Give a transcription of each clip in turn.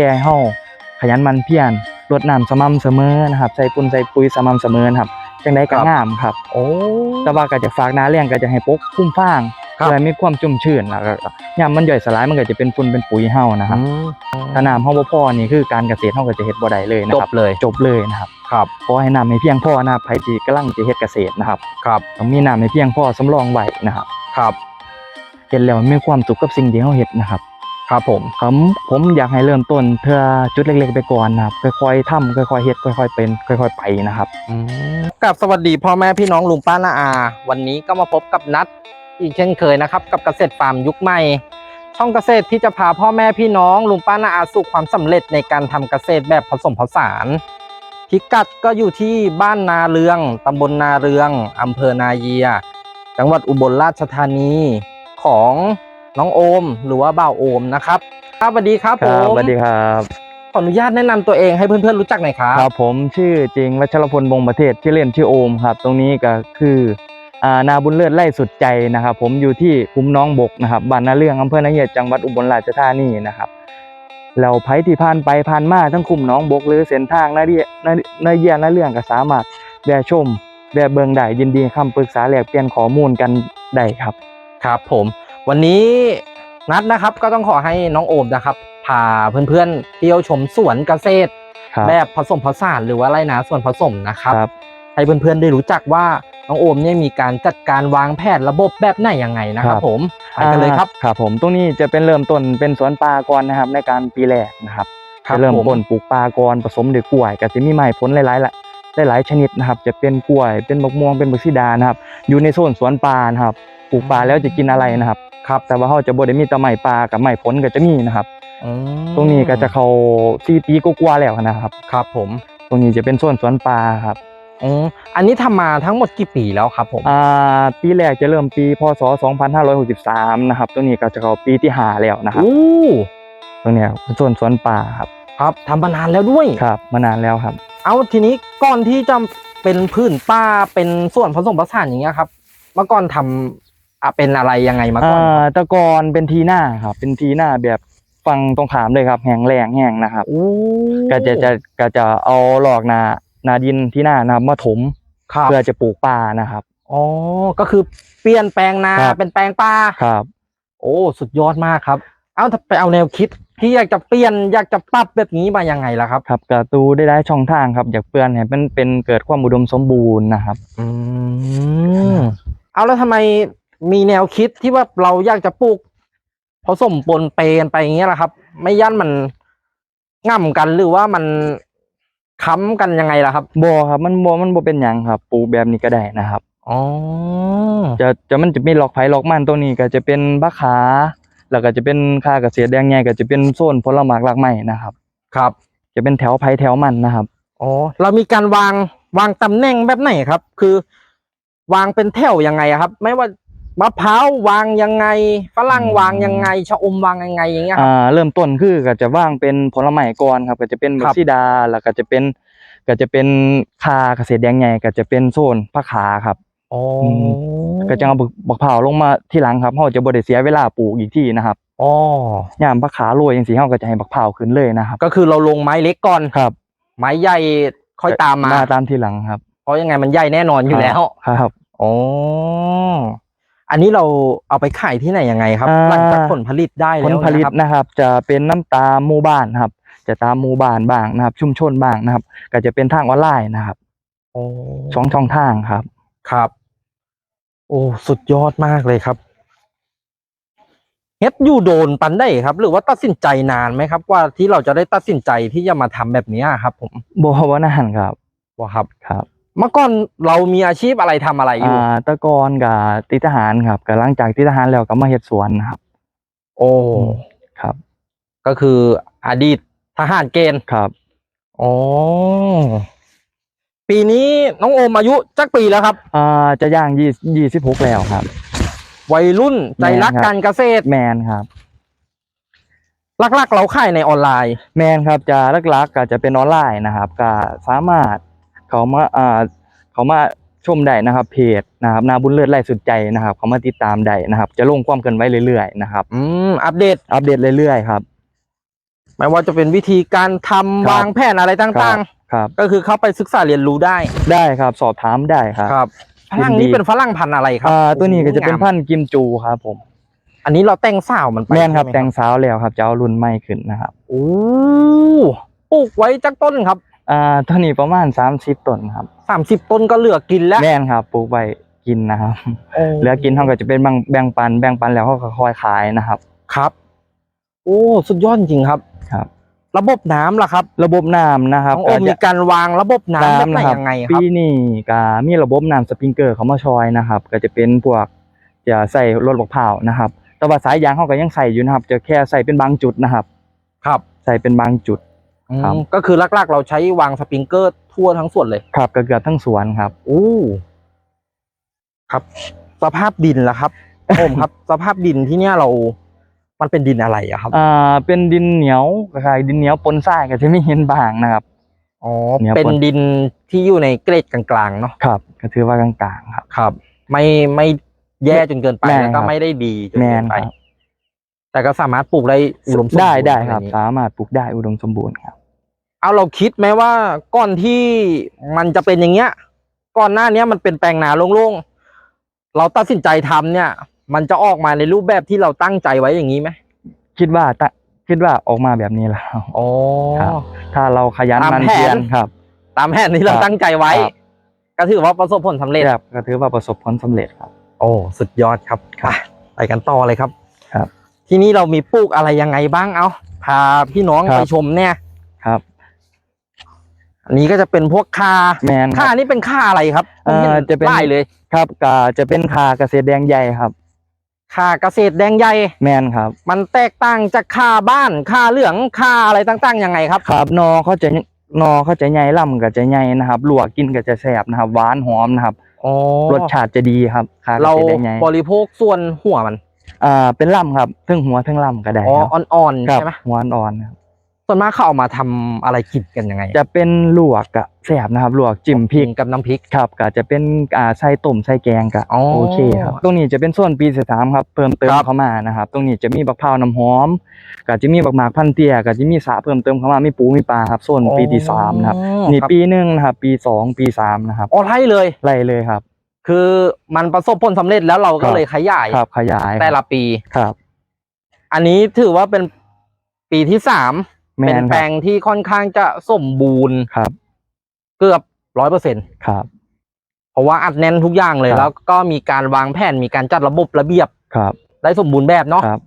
แก่เฮาขยันหมันเพียรรดน้ำสม่ำเสมอนะครับใส่ปุ่นใส่ปุ๋ยสม่ำเสมอนะครับจังได๋ก็งามครับ โอ้แต่ว่าก็จะฝากหน้าแรงก็จะให้ปกคุ้มฟางครับเพื่อให้มีความชุ่มชื้นแล้วก็ยามมันย่อยสลายมันก็จะเป็นฝุ่นเป็นปุ๋ยเฮานะครับอืมถ้าน้ำเฮาบ่พอนี่คือการเกษตรเฮาก็จะเฮ็ดบ่ได้เลยนะจครับบเลยจบเลยนะครับครับขอให้น้ำให้เพียงพอนะครับใครที่กำลังจะเฮ็ดเกษตรนะครับครับต้องมีน้ำให้เพียงพอสำรองไว้นะครับครับเฮ็ดแล้วมีความสุขกับสิ่งที่เฮาเฮ็ดนะครับ ครับผมผมผมอยากให้เริ่มต้นเพื่อจุดเล็กๆไปก่อนนะครับค่อยๆทำค่อยๆเฮ็ดค่อยๆเป็นค่อยๆไปนะครับกับสวัสดีพ่อแม่พี่น้องลุงป้านาอา วันนี้ก็มาพบกับนัดอีกเช่นเคยนะครับ กับเกษตรฟาร์มยุคใหม่ ช่องเกษตรที่จะพาพ่อแม่พี่น้องลุงป้านาอาสู่ความสำเร็จในการทำเกษตรแบบผสมผสานพิกัดก็อยู่ที่บ้านนาเรืองตำบลนาเรืองอำเภอนาเยีย จังหวัดอุบลราชธานีของ น้องโอม หรือว่าบ่าวโอมนะครับครับสวัสดีครับคผรับมสวัสดีครับ ขออนุญาตแนะนำตัวเองให้เพื่อนๆรู้จักหน่อยครับครับผมชื่อจริงวัชรพลบงประเทศชื่อเล่นชื่อโอมครับ ตรงนี้ก็คืออ่านาบุญเลิศไร่สุดใจนะครับ ผมอยู่ที่คุ้มน้องบกนะครับบ้านนาเรื่องอำเภอนาเยียจังหวัดอุบลราชธานีนะครับแล้วไผที่ผ่านไปผ่านมาทั้งคุ้มน้องบก หรือเส้นทางนาเรียนานาเยียนาเรื่องก็สามารถแวะชมแวะเบิงได้ยินดีคำปรึกษาแลกเปลี่ยนข้อมูลกันได้ครับ ครับผม วันนี้นัดนะครับก็ต้องขอให้น้องโอมนะครับพาเพื่อนๆเที่ยวชมสวนเกษตร ครับแบบผสมผสานหรือว่าไรนาส่วนผสมนะครับ ครับ ให้เพื่อนๆได้รู้จักว่าน้องโอมเนี่ยมีการจัดการวางแผนระบบแบบไหนยังไงนะครับ ครับ ผมไปกันเลยครับ อ่าครับผมตรงนี้จะเป็นเริ่มต้นเป็นสวนปลาก่อนนะครับในการปีแรกนะครับครับจะเริ่มผมต้นปลูกปลาก่อนผสมด้วยกล้วยก็จะมีไม้ผลหลายๆละ หลายๆชนิดนะครับ จะเป็นกล้วย เป็นมะม่วงเป็นบักซีดานะครับ อยู่ในโซนสวนปลานะครับปลูกปลาแล้วจะกินอะไรนะครับครับ แต่ว่าเขาจะบ่ได้มีแต่ไม้ปลากับไม้ผลก็จะมีนะครับอืมตรงนี้ก็จะเข้าซีปีกว่าๆแล้วนะครับ ครับ ผม ตรงนี้จะเป็นโซนสวนปลาครับอืมอันนี้ทำมาทั้งหมดกี่ปีแล้วครับผมอ่าปีแรกจะเริ่มปีพศ 2563 นะครับ ตรงนี้ก็จะเข้าปีที่ห้าแล้วนะครับอู้ตรงเนี้ยเป็นโซนสวนป่าครับ ครับทำมานานแล้วด้วย ครับ มานานแล้วครับ เอาทีนี้ก่อนที่จะเป็นพื้นป้าเป็นส่วนผสมผสานอย่างเงี้ยครับ เมื่อก่อนทำอะเป็นอะไรยังไงมาก่อนอ่าแตะกอนเป็นทีหน้าครับ เป็นทีหน้าแบบฟังตรงขามเลยครับแห้งแรงแห้งนะครับอู้ก็จะจะก็จะเอาหลอกนานาดินที่หน้านะครับมาถมครับเพื่อจะปลูกป่านะครับอ๋อก็คือเปลี่ยนแปลงนาครับเป็นแปลงป่าครับ โอ้สุดยอดมากครับ เอาถ้าไปเอาแนวคิด ที่อยากจะเปลี่ยนอยากจะปรับแบบนี้มายังไงล่ะครับครับกระตูได้ได้ช่องทางครับ อยากเปลี่ยนให้มันเป็นเกิดความอุดมสมบูรณ์นะครับ อืมเอาแล้วทำไมมีแนวคิดที่ว่าเราอยากจะปลูกผสมปนเปกันไปอย่างเงี้ยล่ะครับ ไม่ยันมันง่ำกันหรือว่ามันค้ำกันยังไงล่ะครับบ่ครับ มันบ่มันบ่เป็นหยังครับ ปลูกแบบนี้ก็ได้นะครับอ๋อจะจะมันจะมีหลอกไผ่หลอกมันตรงนี้ก็จะเป็นบะขา แล้วก็จะเป็นค่าเกษตรแดงใหญ่ก็จะเป็นโซนผลไม้หลากไม้นะครับ ครับ จะเป็นแถวไผ่แถวมันนะครับ อ๋อ เรามีการวางวางตำแหน่งแบบไหนครับ คือ วางเป็นแถวยังไงอะครับ ไม่ว่ามะพร้าววางยังไงฝรั่งอืมวางยังไงชะอมวางยังไงอย่างเงี้ยครับ อ่า เริ่มต้นคือก็จะว่างเป็นผลไม้ก่อนครับ ก็จะเป็นคบัรักบซีดา แล้วก็จะเป็น ก็จะเป็นคาเกษตรแดงใหญ่ก็จะเป็นโซนผักขาครับ อ๋อก็จะเอาบักบักเผาวลงมาที่หลังครับเฮาจะบ่ได้เสียเวลาปลูกอีกที่นะครับอ๋อยามผักขาโรยจังซี่เฮาก็จะให้บักเผาวขึ้นเลยนะครับ ก็คือเราลงไม้เล็กก่อน ครับไม้ใหญ่ค่อยตามมา ตามทีหลังครับเพราะยังไงมันใหญ่แน่นอนอยู่แล้ว ครับ อ๋อ อันนี้เราเอาไปขายที่ไหนยังไงครับ อ่า หลังจากผลผลิตได้ผแล้ลวผลิตนะครับ นะครับ จะเป็นน้ำตาลหมู่บ้านครับ จะตามหมู่บ้านบ้างนะครับ ชุมชนบ้างนะครับ ก็จะเป็นทางออนไลน์นะครับโอ้สองช่องทางครับ ครับ โอ้สุดยอดมากเลยครับเฮ็ดอยู่โดนปันได้ครับ หรือว่าตัดสินใจนานไหมครับกว่าที่เราจะได้ตัดสินใจที่จะมาทำแบบเนี้ยครับ ผมบ่ว่านั่นครับว่าครับครับ เมื่อก่อนเรามีอาชีพอะไรทำอะไรอยู่อ่าแตะกอนกับติดทหารครับก็หลังจากติดทหารแล้วก็มาเฮ็ดสวนนะครับ โอ้ครับ ก็คืออดีตทหารเกณฑ์ครับอ๋อ ปีนี้น้องโอมอายุจักปีแล้วครับ อ่าจะย่างยี่ยี่สิบหกแล้วครับ วัยรุ่นใจรักแม่นครับการเกษตรแมนครับลักๆ เราขายในออนไลน์ แมนครับจะหลักๆก็จะเป็นออนไลน์นะครับ ก็สามารถเขามาอ่าเขามาชมได้นะครับ เพจนะครับนาบุญเลิศไร่สุดใจนะครับ เขามาติดตามได้นะครับ จะลงความเคลื่อนไหวเรื่อยๆนะครับอืมอัปเดตอัปเดตเรื่อยๆครับไม่ว่าจะเป็นวิธีการทำครับวางแผนอะไรต่าง ครับๆก็คือเข้าไปศึกษาเรียนรู้ได้ได้ครับสอบถามได้ครับครับฝรั่งยินดีนี้เป็นฝรั่งพันธุ์อะไรครัอ่าตัวนี้ก็จะเป็นงามพันธุ์กิมจูครับผม อันนี้เราแต่งสาวมันไปแม่นครับใช่ไหแต่งสาวแล้วครับจะเอารุ่นใหม่ขึ้นนะครับโอ้ปลูกไว้จักต้นครับอ่าตัวนี้ประมาณ30ต้นครับสามสิบต้นก็เหลือกินแล้วแม่นครับปลูกไว้กินนะครับโอ้เหลือกินเท่าก็จะเป็นแบ่งแบ่งปันแบ่งปันแล้วเขาก็คอยขายนะครับครับ โอ้สุดยอดจริงครับค รับระบบน้ำล่ะครับ ระบบน้ำนะครับน้องโอมก็มีจะการวางระบบน้ำแบบไหนนะครับยังไงคปีรับนี้ก็มีระบบน้ำสปริงเกอร์เขามาช่วยนะครับ ก็จะเป็นพวกจะใส่รถบักเผาวนะครับ แต่ว่าสายยางเขาก็ยังใส่อยู่นะครับ จะแค่ใส่เป็นบางจุดนะครับ ครับใส่เป็นบางจุด ครับอืมก็คือหลักๆ เราใช้วางสปริงเกอร์ทั่วทั้งส่วนเลย ครับก็เกือบทั้งสวนครับโอ้ครับ สภาพดินล่ะครับโอมครับ สภาพดินที่เนี่ยเรา มันเป็นดินอะไรอะครับอ่าเป็นดินเหนียวคล้ายๆดินเหนียวปนทรายก็จะไม่เห็นบางนะครับอ๋อเนี่ยเป็นปนดินที่อยู่ในเกรดกลางๆเนาะครับ ก็ถือว่ากลางๆครับครับ ไม่ไม่แย่จนเกินไปแม่นแล้วก็ครับไม่ได้ดีจนแมเกินนไปครับแต่ก็สามารถปลูกได้อุดมสมบูรณ์ได้ได้ครับอะไอย่างนี้สามารถปลูกได้อุดมสมบูรณ์ครับ เอาเราคิดไหมว่าก่อนที่มันจะเป็นอย่างเงี้ยก่อนหน้าเนี้ยมันเป็นแปลงนาโล่งๆเราตัดสินใจทำเนี่ย มันจะออกมาในรูปแบบที่เราตั้งใจไว้อย่างนี้ไหมคิดว่าตะคิดว่าออกมาแบบนี้แล้ว อ๋อ ครับ ถ้าเราขยันตามหมันแผน เพียรครับ ตามแผนที่เราครับตั้งใจไว้ ครับ ก็ถือว่าประสบผลสำเร็จ ครับก็ถือว่าประสบผลสำเร็จครับ โอ้สุดยอดครับครับไปไปกันต่อเลยครับครับที่นี่เรามีปลูกอะไรยังไงบ้างเอาพาพี่น้องครับ ไปชมเนี่ยครับ อันนี้ก็จะเป็นพวกคาแมนคค่ารับนี่เป็นค่าอะไรครับเอ่อผมห็จะเป็นป้ายเลย ครับก็จะเป็นคาเกษตรแดงใหญ่ครับ ค่าเกษตรแดงใหญ่แมนครับ มันแตกต่างจากค่าบ้านค่าเหลืองค่าอะไรต่างๆยังไงครับ ครับนอเขาจะนอเขาจะใหญ่ล่ำก็จะใหญ่นะครับลวกกินก็จะแซ่บนะครับหวานหอมนะครับอ๋อรสชาติจะดีครับคาเกเราษตรแดงใหญ่บริโภคส่วนหัวมันอ่าเป็นล่ำครับทั้งหัวทั้งล่ำก็ได้อ๋อครับอ่อนๆครับใช่ไหมหัวอ่อนๆครับ ส่วนมากเขาเอามาทำอะไรกินกันยังไงจะเป็นลวกกะแซ่บนะครับลวกจิ้มพริกกับน้ำพริกครับก็จะเป็นอ่าใส่ต้มใส่แกงก็อ๋อโอเคครับ ตรงนี้จะเป็นส่วนปีสามครับเพิ่มเติมครับเข้ามานะครับ ตรงนี้จะมีบักพร้าวน้ำหอมก็จะมีบักหมากพันเตี้ยก็จะมีสระเพิ่มเติมเข้ามามีปูมีปลาครับส่วนปีที่สามนะครับอ๋อนี่ครับปีหนึ่งนะครับปีสองปีสามนะครับอ๋อไล่เลย ไล่เลยครับ คือมันประสบผลสำเร็จแล้วเราก็ครับเลยขยายครับขยายแต่ละปี ครับ อันนี้ถือว่าเป็นปีที่สาม แมเป็นนแปคลรับงที่ค่อนข้างจะสมบูรณ์ครับเกือบร้อยเปอร์เซ็นครับ เพราะว่าอัดแน่นทุกอย่างเลย ครับ แล้วก็มีการวางแผนมีการจัดระบบระเบียบครับได้สมบูรณ์แบบเนาะ ครับ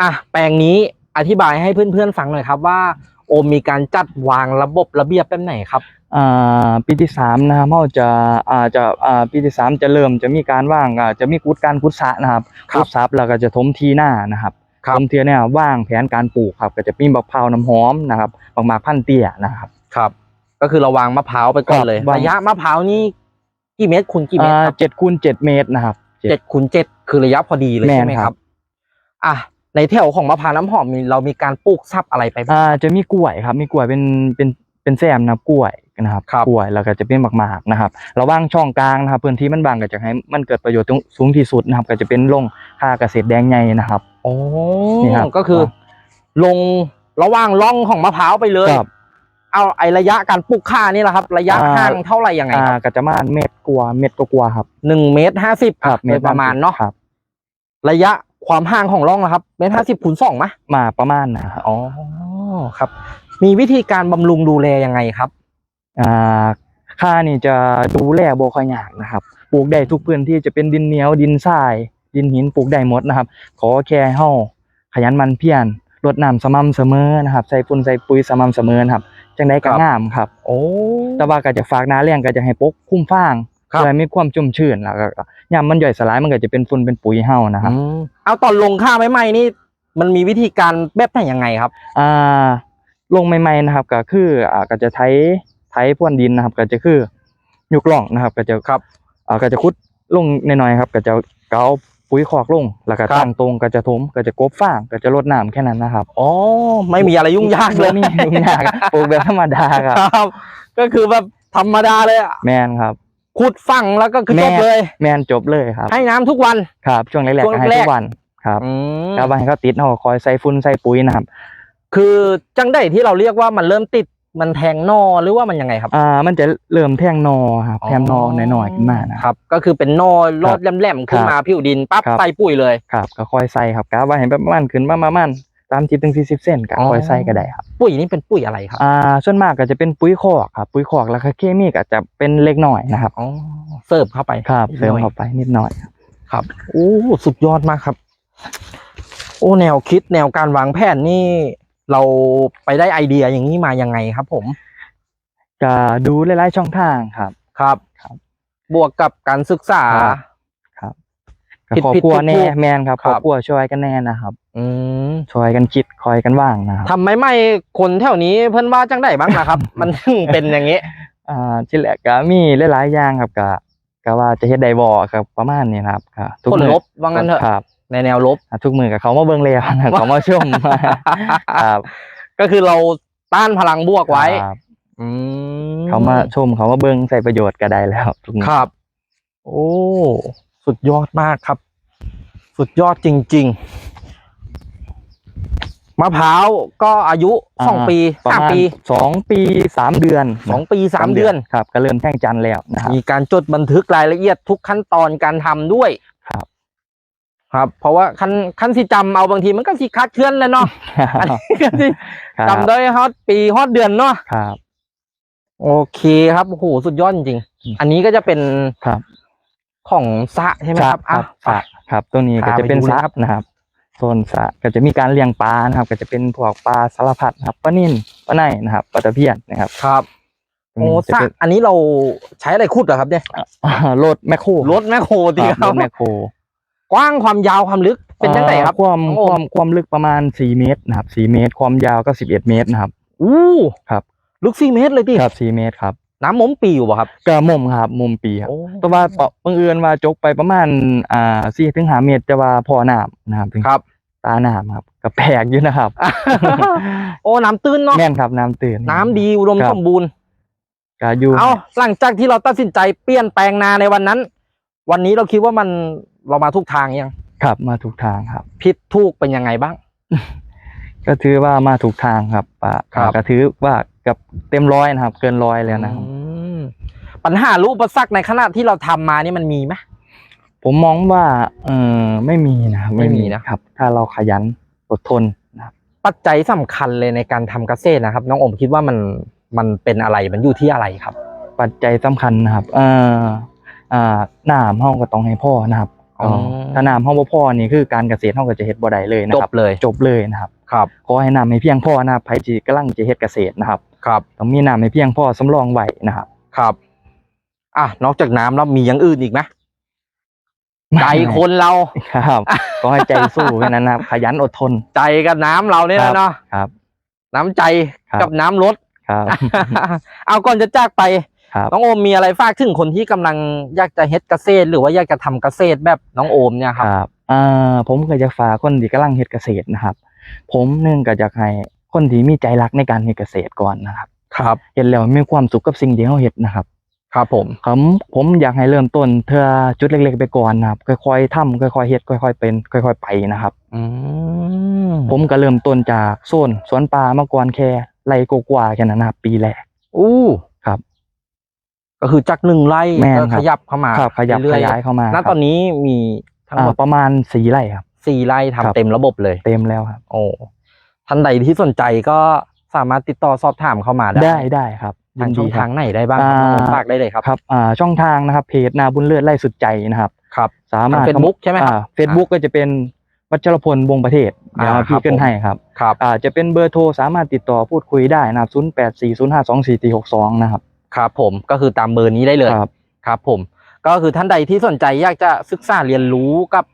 อะแปลงนี้อธิบายให้เพื่อนๆฟังหน่อยครับว่า โอมมีการจัดวางระบบระเบียบแบบไหนครับ อ่าปีที่สามนะครับเราจะอ่าจะอ่าปีที่สามจะเริ่มจะมีการว่างอ่าจะมีกุดการกุดสระนะครับครับ กุดซับแล้วก็จะถมทีหน้านะครับ ครับถมเทียเนี่ยว่างแผนการปลูกครับก็จะมีบักพร้าวน้ำหอมนะครับบักหมากพันเตี้ยนะครับครับ ก็คือเราวางมะพร้าวไปก่อนเลยครับวางระยะมะพร้าวนี่กี่เมตรคูณกี่เมตรอ่าครับเจ็ดคูณเจ็ดเมตรนะครับเจ็ดเจ็ดคูณเจ็ดคือระยะพอดีเลยแม่นใช่ไหมคครัรับบอะในแถวของมะพร้าวน้ำหอมมีเรามีการปลูกซับอะไรไปบ้างอ่าจะมีกล้วยครับ มีกล้วยเป็นเป็นเป็นแซมนะครับกล้วยนะครับครับกล้วยแล้วก็จะเป็นหมากๆนะครับระหว่างช่องกลางนะครับพื้นที่มันบางก็จะให้มันเกิดประโยชน์สูงที่สุดนะครับ ก็จะเป็นลงค่าเกษตรแดงใหญ่นะครับ โอ้นี่ครับก็คือ ลงระหว่างร่องของมะพร้าวไปเลย ครับเอาไอระยะการปลูกข้านี่แหละครับ ระยะอ่า ห่างเท่าไหร่ยังไงอ่าครับก็จะมาเม็ดกลัวาเม็ดก็กลัวาครับหนึ่งเมตรห้าสิบครับโดยประมาณเนาะครับ ระยะความห่างของร่องนะครับเมตรห้าสิบคูณสองไหมมาประมาณนะครับอ๋อครับ มีวิธีการบำรุงดูแลยังไงครับ อ่าค่านี่จะดูแลบ่ค่อยยากนะครับปลูกได้ทุกพื้นที่จะเป็นดินเหนียวดินทราย ดินหินปลูกได้หมดนะครับ ขอแค่เฮาขยันหมันเพียรรดน้ำสม่ำเสมอนะครับ ใส่ฝุ่นใส่ปุ๋ยสม่ำเสมอนะครับจังได๋ครัก็บงามครับ โอ้แต่ว่าก็จะฝากหน้าแรงก็จะให้ปกคุ้มฟางครับเพื่อให้มีความชุ่มชื้นแล้วก็ยามมันย่อยสลายมันก็จะเป็นฝุ่นเป็นปุ๋ยเฮานะครับอืมเอาตอนลงข้าใหม่ๆนี่ มันมีวิธีการแบบไหนยังไงครับอ่าลงใหม่ๆนะครับ ก็คืออ่าก็จะไถไถพรวนดินนะครับ ก็จะคือยกล่องนะครับ ก็จะครับอ่าก็จะขุดลงหน่อยๆครับ ก็จะเกา ปุ๋ยคอกลงแล้วก็ครับตั้งตรงก็จะถมก็จะกบฟางก็จะรดน้ำแค่นั้นนะครับอ๋อไม่มีอะไรยุ่งยากเลยบ่มียุ่งยากปลูกแบบธรรมดาครับครับก็คือแบบธรรมดาเลยอะแมนครับขุดฝังแล้วก็คือจบเลย แมนจบเลยครับ ให้น้ำทุกวันครับ ช่วงแรกๆช่วงก็ให้แรกทุกวันครับอืมแล้ววันให้เขาติดเขาก็คอยใส่ฝุ่นใส่ปุ๋ยนะครับ คือจังได้ที่เราเรียกว่ามันเริ่มติด มันแทงนอหรือว่ามันยังไงครับ อ่า มันจะเริ่มแทงนอครับแทงนอหน่อยๆขึ้นมานะครับครับก็คือเป็นนอรอดแหลมๆขึ้นมาผิวดินปั๊บครับใส่ปุ๋ยเลยครับก็ค่อยใส่ครับกะว่าเห็นประมาณขึ้นมาประมาณสามสิบถึงสี่สิบเซนก็อ๋อค่อยใส่ก็ได้ครับปุ๋ยนี่เป็นปุ๋ยอะไรครับอ่าส่วนมากก็จะเป็นปุ๋ยคอกครับปุ๋ยคอกแล้วก็เคมีก็จะเป็นเล็กน้อยนะครับอ๋อเสิร์ฟเข้าไปครับนิดหเสริมน่อยเข้าไปนิดหน่อยครับโอ้สุดยอดมากครับ โอ้แนวคิดแนวการวางแผนนี่ เราไปได้ไอเดียอย่างนี้มายังไงครับ ผมก็ดูหลายๆช่องทางครับ ครับครับ บวกกับการศึกษา ครับก็ผิดครอบผิดครัวถูกแน่ถูก แมนครับคครัรอบบครัวช่วยกันแน่นะครับอืมช่วยกันคิดคอยกันว่างนะครับทำไมไม่คนแถวนี้เพิ่นว่าจังได้บ้างนะครับ มันถึงเป็นอย่างนี้ อ่าที่แรกก็มีหลายๆอย่างครับก็ก็ว่าจะเฮ็ดได้บ่ครับประมาณนี้นะครับก็ทุกคนมื้อลบว่างั้นเถอะ ครับ ในแนวลบอ่าทุกมือกับเขามาเบิ่งแล้วนะเขามาชมครับก็คือเราต้านพลังบวกไว้ครับอืมเขามาชมเขามาเบิ่งใส่ประโยชน์ก็ได้แล้วทุกมื้อครับ โอ้สุดยอดมากครับ สุดยอดจริง ๆมะพร้าวก็อายุสองปีประสามณปีสองปีสามเดือนสองปีสามเดือนครับ ก็เริ่มแท่งจันทร์แล้วนะครับมีการจดบันทึกรายละเอียดทุกขั้นตอนการทำด้วย ครับครับ เพราะว่าขั้นขั้นสิจำเอาบางทีมันก็สิคลาดเคลื่อนเลยเนาะอันนี้ก็สิครับจำได้ฮอตปีฮอตเดือนเนาะครับ โอเคครับโอ้โหสุดยอดจริงๆอันนี้ก็จะเป็นครับของสระใช่ไหมครับครัอะบสระครับ ตัวนี้ก็พาจะเป็นไปดูสระนะครับนะครับโซนสระก็จะมีการเลี้ยงปลานะครับ ก็จะเป็นพวกปลาสารพัดนะครับปลานิ่นปลาในนะครับปลาตะเพียนนะครับครับโอ้จะสระเป็นอันนี้เราใช้อะไรขุดเหรอครับเนี่ยอ่ารถแมคโครรถแมคโครตีครับครัรบถแมคโคร กว้างความยาวความลึกเป็นจังไงครับอ่าความน้องคโอวามความลึกประมาณสี่เมตรนะครับสี่เมตร ความยาวก็สิบเอ็ดเมตรนะครับอู้ครับ ลึกสี่เมตรเลยดิครับสี่เมตรครับน้ำมมปีอยู่ป่ะครับก็มุมครับมุมปีครับโอ้แต่ว่าเปาะบังเอิญว่าจกไปประมาณอ่าสี่ถึงห้าเมตรจะว่าพอน้ำนะครับถึงครับตาน้ำครับก็แปลกอยู่นะครับ โอ้น้ำตื้นเนาะแม่นครับน้ำตื่นน้ำดีอุดมครับสมบูรณ์ก็อยู่เอาหลังจากที่เราตัดสินใจเปลี่ยนแปลงนาในวันนั้น วันนี้เราคิดว่ามัน เรามาทุกทางยังครับมาถูกทางครับผิดถูกเป็นยังไงบ้าง ก็ถือว่ามาถูกทางครับอ่าครับ ก็ถือว่ากับเต็มร้อยนะครับ เกินร้อยแล้วนะครับ อืมปัญหารูปอุปสรรคในขณะที่เราทำมานี่มันมีไหม ผมมองว่าเออไม่มีนะครับไม่มีนะ ครับ ถ้าเราขยันอดทนนะครับ ปัจจัยสำคัญเลยในการทำเกษตรนะครับ น้องอมคิดว่ามันมันเป็นอะไรมันอยู่ที่อะไรครับ ปัจจัยสำคัญนะครับเอ่ออ่าน้ำห้องก็ต้องให้พ่อนะครับอ๋อ ถ้าน้ำห้องบ่พ่อนี่คือการเกษตรห้องก็จะเฮ็ดบ่ได้เลยนะจครับบเลยจบเลยนะครับครับ ขอให้น้ำให้เพียงพอนะครับไผสิกำลังจะเฮ็ดเกษตรนะครับครับต้องมีน้ำให้เพียงพอสำรองไว้นะครับครับอะนอกจากน้ำแล้วมีอย่างอื่นอีกไหมใจคนเราครับก็ให้ใจสู้แค่นั้นนะครับขยันอดทน ใจกับน้ำเราเนี่ยครันะบเนาะครับ น้ำใจครับกับน้ำรถครับ เอาก่อนจะจากไป ครับน้องโอมมีอะไรฝากถึงคนที่กำลังอยากจะเฮ็ดเกษตร หรือว่าอยากจะทำเกษตรแบบน้องโอมเนี่ยคครับรับอ่าผมก็จะฝากคนที่กำลังเฮ็ดเกษตรนะครับ ผมหนึงก็อยากให้คนที่มีใจรักในการเฮ็ดเกษตรก่อนนะครับครับเฮ็ดแล้วมีความสุขกับสิ่งที่เขาเฮ็ดนะครับ ครับผมผมผมอยากให้เริ่มต้นเทื่อจุดเล็ก ๆ ไปก่อนนะครับค่อยๆทำค่อยๆเฮ็ดค่อย ๆ เป็น ค่อย ๆ ไปนะครับอืมผมก็เริ่มต้นจากโซนสวนปลามาก่อนแค่ไร่กว่าๆแค่นั้นนะครับปีแรกอู้ครับ ก็คือจากหนึ่งไร่แม่นก็ครัขบยับเข้ามาครับขยับเรื่ขอยๆยายเข้ามาณครับ ตอนนี้มีทั้งหมดอ่าประมาณสี่ไร่ครับ สี่ไร่ทำครับเต็มระบบเลย เต็มแล้วครับ โอ้ท่านใดที่สนใจก็สามารถติดต่อสอบถามเข้ามาได้ได้ได้ครับทางยินช่ดีองครัทาบงไหนได้บ้างอ่าน้องโอมฝากได้เลยครับ ครับอ่าช่องทางนะครับเพจนาบุญเลิศไล่สุดใจนะครับ ครับ สามารถทาง Facebook ใช่ไหมครับเฟซบุ๊กก็จะเป็นวัชรพลวงศ์ประเทศเดี๋ยวอ่าครัพี่บขึ้นผม ให้ครับครับ อ่าจะเป็นเบอร์โทรสามารถติดต่อพูดคุยได้นะครับ 0 8 4 0 5 2 4 4 6 2 นะครับ ครับผมก็คือตามเบอร์นี้ได้เลยครับครับผมก็คือท่านใดที่สนใจอยากจะศึกษาเรียนรู้กับ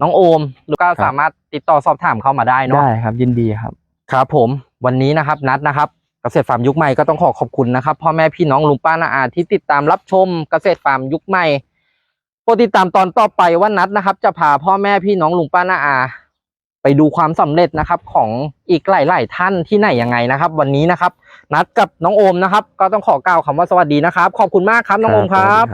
น้องโอมหรือก็สามารถติดต่อสอบถามเข้ามาได้เนาะได้ครับ ยินดีครับ ครับผมวันนี้นะครับนัดนะครับเกษตรฟาร์มยุคใหม่ก็ต้องขอขอบคุณนะครับพ่อแม่พี่น้องลุงป้านาอาที่ติดตามรับชมเกษตรฟาร์มยุคใหม่โปรดติดตามตอนต่อไปว่านัดนะครับ จะพาพ่อแม่พี่น้องลุงป้านาอา ไปดูความสำเร็จนะครับของอีกหลาย ๆ ท่านที่ไหนยังไงนะครับ วันนี้นะครับ นัดกับน้องโอมนะครับ ก็ต้องขอกล่าวคำว่าสวัสดีนะครับ ขอบคุณมากครับน้องโอมครับ